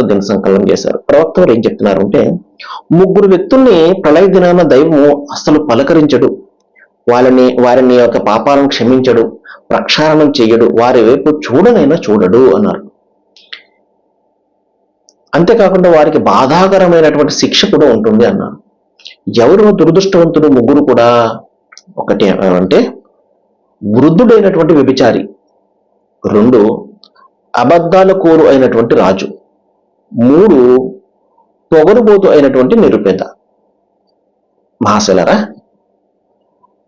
Doctor దిన సంకలనం చేశారు. ప్రవక్త వారు ఏం చెప్తున్నారు అంటే ముగ్గురు వ్యక్తుల్ని ప్రళయ దినాన దైవము అసలు పలకరించడు. వాళ్ళని వారిని యొక్క పాపాలను క్షమించడు ప్రక్షాళనం చేయడు వారి వైపు చూడనైనా చూడడు అన్నారు. అంతేకాకుండా వారికి బాధాకరమైనటువంటి శిక్ష కూడా ఉంటుంది అన్నారు. ఎవరు దురదృష్టవంతుడు? ముగ్గురు కూడా ఒకటి అంటే వృద్ధుడైనటువంటి వ్యభిచారి. రెండు అబద్ధాల కోరు అయినటువంటి రాజు. మూడు పొగరుబోతు అయినటువంటి నిరుపేద. మహాశలరా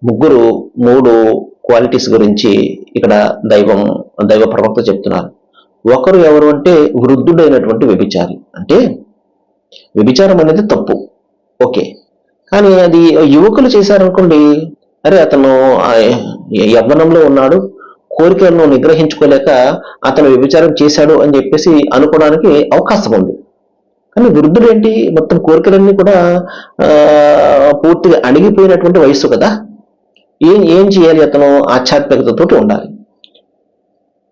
ముగ్గురు మూడు క్వాలిటీస్ గురించి ఇక్కడ దైవం దైవ ప్రవక్త చెప్తున్నారు. ఒకరు ఎవరు అంటే వృద్ధుడైనటువంటి వ్యభిచారి. అంటే వ్యభిచారం అనేది తప్పు. ఓకే. కానీ అది యువకులు చేశారనుకోండి అరే అతను ఆ యవ్వనంలో ఉన్నాడు కోరికలను నిగ్రహించుకోలేక అతను వ్యభిచారం చేశాడు అని చెప్పేసి అనుకోవడానికి అవకాశం ఉంది. కానీ వృద్ధుడు ఏంటి? మొత్తం కోరికలన్నీ కూడా పూర్తిగా అణిగిపోయినటువంటి వయస్సు కదా. ఏం ఏం చేయాలి అతను? ఆధ్యాత్మికతతో ఉండాలి.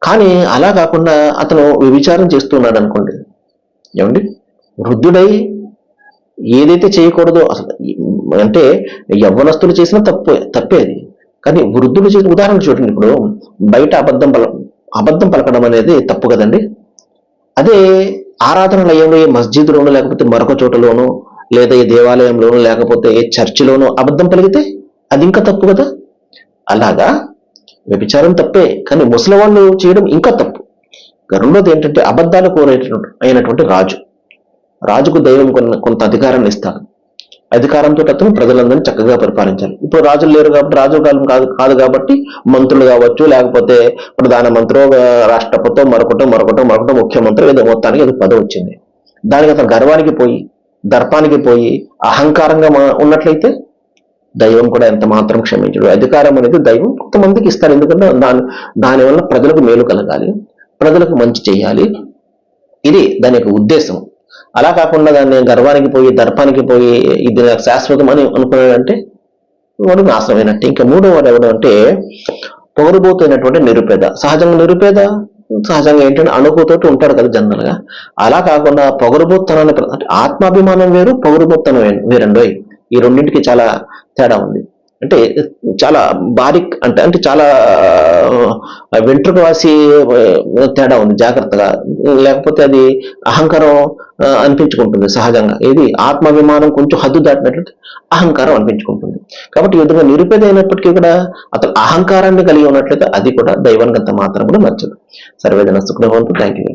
కానీ అలా కాకుండా అతను వ్యభిచారం చేస్తున్నాడు అనుకోండి. ఏమండి? వృద్ధుడై ఏదైతే చేయకూడదో అసలు అంటే యవ్వనస్తులు చేసినా తప్పు తప్పే అది. కానీ వృద్ధులు చేసిన ఉదాహరణ చూడండి ఇప్పుడు. బయట అబద్ధం పల అబద్ధం పలకడం అనేది తప్పు కదండి. అదే ఆరాధనాలయంలో ఏ మస్జిద్లోనూ లేకపోతే మరొక చోటలోనూ లేదా ఏ దేవాలయంలోనూ లేకపోతే ఏ చర్చిలోనూ అబద్ధం పలికితే అది ఇంకా తప్పు కదా? అలాగా? వ్యభిచారం తప్పే కానీ ముసలి వాళ్ళు చేయడం ఇంకా తప్పు. ఇక రెండోది ఏంటంటే అబద్ధాలు కోరేట అయినటువంటి రాజు. రాజుకు దైవం కొంత అధికారాన్ని ఇస్తాడు అధికారంతో అతను ప్రజలందరినీ చక్కగా పరిపాలించాలి ఇప్పుడు రాజులు లేరు కాబట్టి రాజుకాలం కాదు కాదు కాబట్టి మంత్రులు కావచ్చు లేకపోతే ప్రధానమంత్రి రాష్ట్రపతితో మరొకటో మరొకటో మరొకటో ముఖ్యమంత్రి ఏదో మొత్తానికి అది పదవి వచ్చింది. దానికి అతను గర్వానికి పోయి దర్పానికి పోయి అహంకారంగా మా- ఉన్నట్లయితే దైవం కూడా ఎంత మాత్రం క్షమించడు. అధికారం అనేది దైవం కొంతమందికి ఇస్తారు. ఎందుకంటే దాని దానివల్ల ప్రజలకు మేలు కలగాలి ప్రజలకు మంచి చేయాలి. ఇది దాని యొక్క ఉద్దేశం. అలా కాకుండా దాన్ని గర్వానికి పోయి దర్పానికి పోయి ఇది నాకు శాశ్వతం అని అనుకున్నాడంటే వాడు నాశనమైనట్టు. ఇంకా మూడో వాడు ఎవడు అంటే పొగరుబోతున్నటువంటి నిరుపేద. సహజంగా నిరుపేద సహజంగా ఏంటంటే అణుకుతోటి ఉంటాడు కదా జనరల్గా అలా కాకుండా పొగరుబోత్తనాన్ని అంటే ఆత్మాభిమానం వేరు పొగరుబోత్తనం వేరండో ఈ రెండింటికి చాలా తేడా ఉంది. అంటే చాలా బారిక్ అంటే అంటే చాలా ఆ, వెంట్రుక వాసి తేడా ఉంది జాగ్రత్తగా. లేకపోతే అది అహంకారం అనిపించుకుంటుంది సహజంగా. ఇది ఆత్మాభిమానం కొంచెం హద్దు దాటినట్లు అహంకారం అనిపించుకుంటుంది. కాబట్టి ఈ విధంగా నిరుపేద అయినప్పటికీ కూడా అతను అహంకారాన్ని కలిగి ఉన్నట్లయితే అది కూడా దైవానికి అంత మాత్రం కూడా నచ్చదు సర్వేదన సుఖం థ్యాంక్ యూ